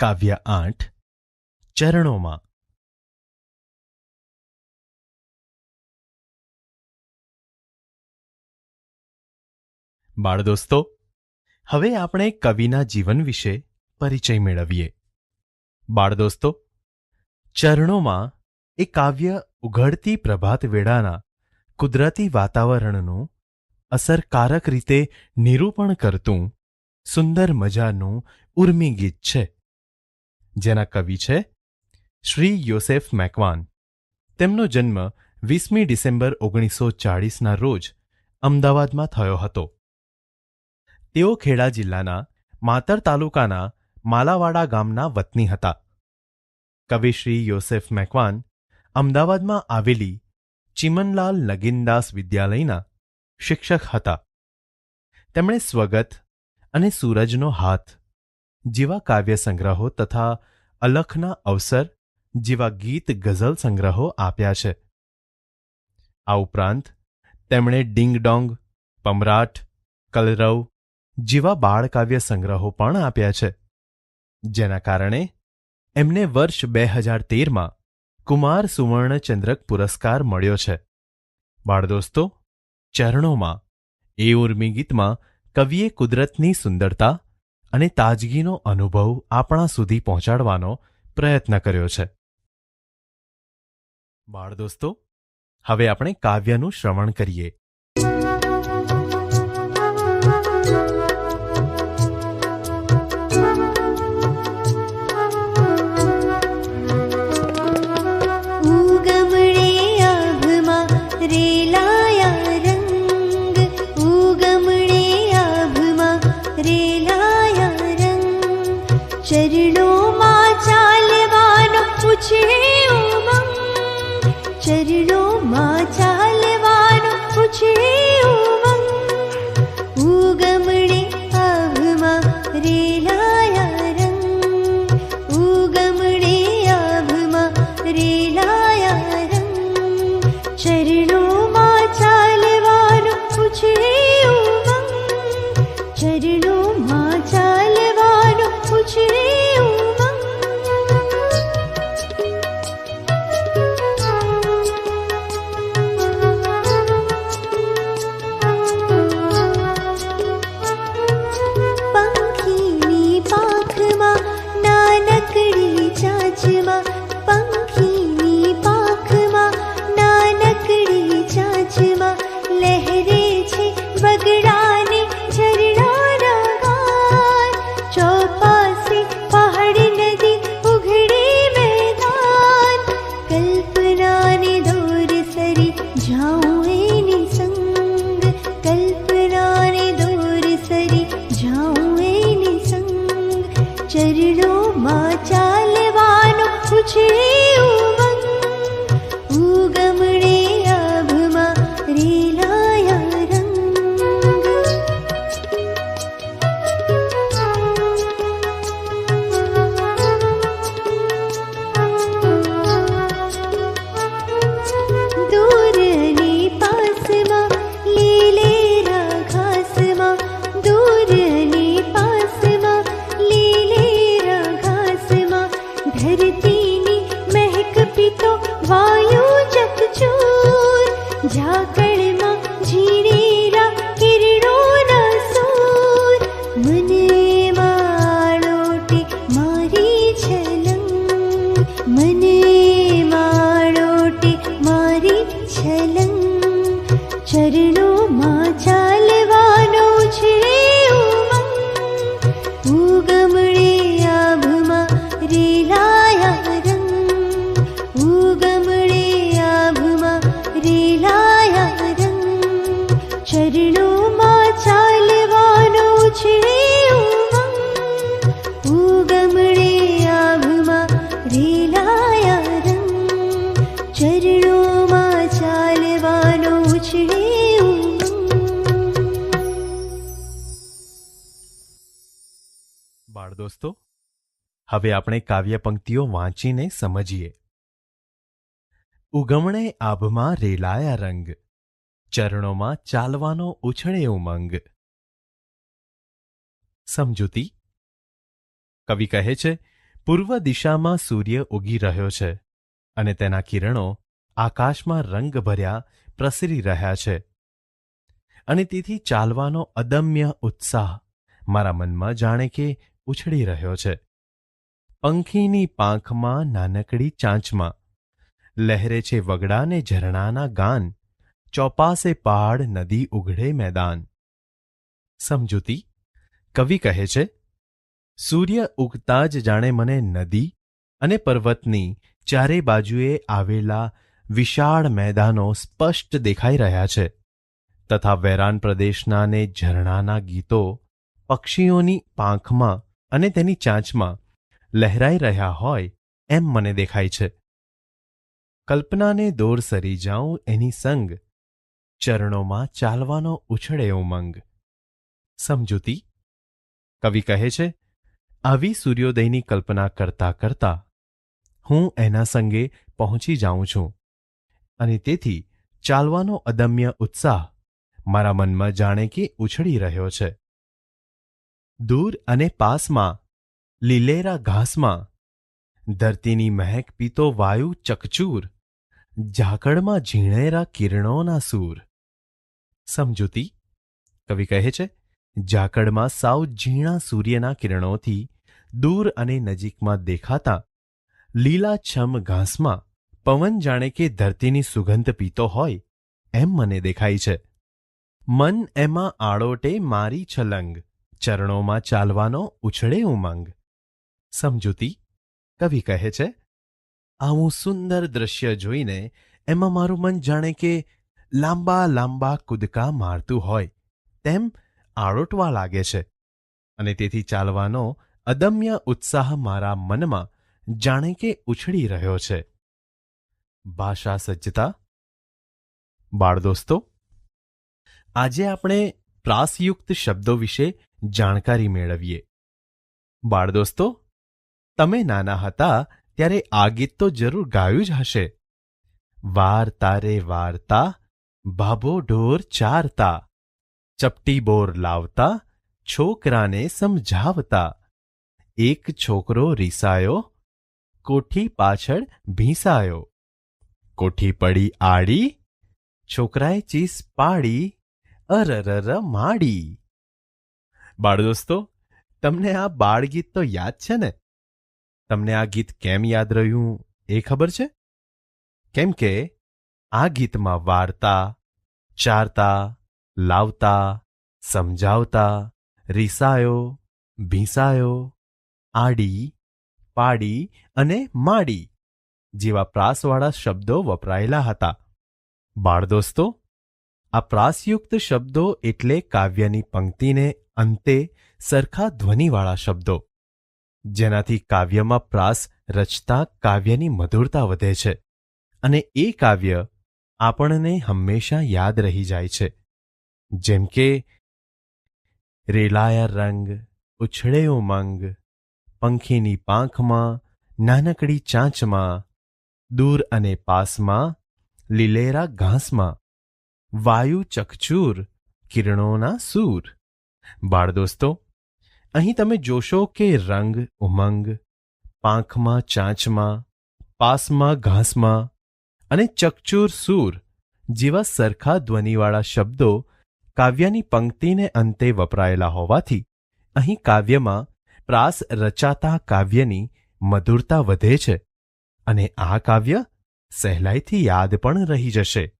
કાવ્ય આઠ, ચરણોમાં. બાળદોસ્તો, હવે આપણે કવિના જીવન વિશે પરિચય મેળવીએ. બાળદોસ્તો, ચરણોમાં એ કાવ્ય ઉઘડતી પ્રભાત વેળાના કુદરતી વાતાવરણનું અસરકારક રીતે નિરૂપણ કરતું સુંદર મજાનું ઉર્મી ગીત છે. જેના કવિ છે શ્રી યોસેફ મેકવાન. તેમનો જન્મ વીસમી ડિસેમ્બર ઓગણીસો ચાળીસના રોજ અમદાવાદમાં થયો હતો. તેઓ ખેડા જિલ્લાના માતર તાલુકાના માલાવાડા ગામના વતની હતા. કવિ શ્રી યોસેફ મેકવાન અમદાવાદમાં આવેલી ચિમનલાલ નગીનદાસ વિદ્યાલયના શિક્ષક હતા. તેમણે સ્વગત અને સૂરજનો હાથ જેવા કાવ્ય સંગ્રહો તથા અલખના અવસર જેવા ગીત, ગઝલ સંગ્રહો આપ્યા છે. આ ઉપરાંત તેમણે ડિંગ ડોંગ, પમરાટ, કલરવ જેવા બાળકાવ્ય સંગ્રહો પણ આપ્યા છે. જેના કારણે એમને વર્ષ બે હજાર તેરમાં કુમાર સુવર્ણચંદ્રક પુરસ્કાર મળ્યો છે. બાળદોસ્તો, ચરણોમાં એ ઉર્મી ગીતમાં કવિએ કુદરતની સુંદરતા અને તાજગીનો અનુભવ આપણા સુધી પહોંચાડવાનો પ્રયત્ન કર્યો છે. બાળદોસ્તો હવે આપણે કાવ્યનું શ્રવણ કરીએ. ચાલવાનો પૂછે સરી બાળદોસ્તો હવે આપણે કાવ્ય પંક્તિઓ વાંચીને સમજીએ. ઉગમણે આભમાં રેલાયા રંગ, ચરણોમાં ચાલવાનો ઉછળે ઉમંગ. સમજૂતી? કવિ કહે છે, પૂર્વ દિશામાં સૂર્ય ઉગી રહ્યો છે અને તેના કિરણો આકાશમાં રંગ ભર્યા પ્રસરી રહ્યા છે. અને તેથી ચાલવાનો અદમ્ય ઉત્સાહ મારા મનમાં જાણે કે ઉછળી રહ્યો છે. પંખીની પાંખમાં, નાનકડી ચાંચમાં, લહેરે છે વગડાને ઝરણાના ગાન, ચોપાસે પહાડ નદી ઉઘડે મેદાન. સમજૂતી? કવિ કહે છે, સૂર્ય ઉગતા જ જાણે મને નદી અને પર્વતની ચારે બાજુએ આવેલા વિશાળ મેદાનો સ્પષ્ટ દેખાઈ રહ્યા છે. તથા વેરાન પ્રદેશના ને ઝરણાના ગીતો પક્ષીઓની પાંખમાં અને તેની ચાંચમાં, લહેરાઈ રહ્યા હોય એમ મને દેખાય છે. કલ્પનાને દોર સરી જાઉં એની સંગ, ચરણોમાં ચાલવાનો ઉછળે ઉમંગ. સમજૂતી? કવિ કહે છે, આવી સૂર્યોદયની કલ્પના કરતા કરતા હું એના સંગે પહોંચી જાઉં છું અને તેથી ચાલવાનો અદમ્ય ઉત્સાહ મારા મનમાં જાણે કે ઉછળી રહ્યો છે. દૂર અને પાસમાં, લીલેરા ઘાસમાં. ધરતીની મહેક પીતો વાયુ ચકચૂર, ઝાકળમાં ઝીણેરા કિરણોના સૂર. સમજૂતી? કવિ કહે છે, ઝાકળમાં સાવ ઝીણા સૂર્યના કિરણોથી દૂર અને નજીકમાં દેખાતા લીલાછમ ઘાસમાં પવન જાણે કે ધરતીની સુગંધ પીતો હોય એમ મને દેખાય છે. મન એમાં આળોટે મારી છલંગ. ચરણોમાં ચાલવાનો ઉછળે ઉમંગ. સમજૂતી, કવિ કહે છે, આવું સુંદર દ્રશ્ય જોઈને એમાં મારું મન જાણે કે લાંબા લાંબા કૂદકા મારતું હોય, તેમ આળોટવા લાગે છે. અને તેથી ચાલવાનો અદમ્ય ઉત્સાહ મારા મનમાં જાણે કે ઉછળી રહ્યો છે. ભાષા સજ્જતા, બાળ દોસ્તો, આજે આપણે પ્રાસયુક્ત શબ્દો વિશે જાણકારી મેળવીએ. બાળ દોસ્તો તમે નાના હતા ત્યારે આ ગીત તો જરૂર ગાયું જ હશે. વાર્તા રે વાર્તા, ભાભો ઢોર ચારતા, ચપટી બોર લાવતા, છોકરાને સમજાવતા. એક છોકરો રીસાયો, કોઠી પાછળ ભીંસાયો. કોઠી પડી આડી, છોકરાએ ચીસ પાડી, અરરર માડી. બાળ દોસ્તો, તમને આ બાળ ગીત તો યાદ છે ને? તમને આ ગીત કેમ યાદ રહ્યું એ ખબર છે? કેમ કે આ ગીતમાં વાર્તા, ચારતા, લાવતા, સમજાવતા, રીસાયો, ભીંસાયો, આડી, પાડી અને માડી જેવા પ્રાસવાળા શબ્દો વપરાયેલા હતા. બાળ દોસ્તો આ પ્રાસયુક્ત શબ્દો એટલે કાવ્યની પંક્તિને અંતે સરખા ધ્વનિવાળા શબ્દો. જેનાથી કાવ્યમાં પ્રાસ રચતા કાવ્યની મધુરતા વધે છે અને એ કાવ્ય આપણને હંમેશા યાદ રહી જાય છે. જેમ કે, રેલાયા રંગ ઉછળે ઉમંગ પંખીની પાંખમાં, નાનકડી ચાંચમાં, દૂર અને પાસમાં, લીલેરા ઘાસમાં વાયુ ચકચૂર, કિરણોના સૂર. બાળ દોસ્તો અહીં તમે જોશો કે રંગ, ઉમંગ, પાંખમાં ચાંચમાં, પાસમાં ઘાસમાં અને ચકચૂર સૂર જેવા સરખા ધ્વનિવાળા શબ્દો કાવ્યની પંક્તિને અંતે વપરાયેલા હોવાથી અહીં કાવ્યમાં પ્રાસ રચાતા કાવ્યની મધુરતા વધે છે અને આ કાવ્ય સહેલાઈથી યાદ પણ રહી જશે.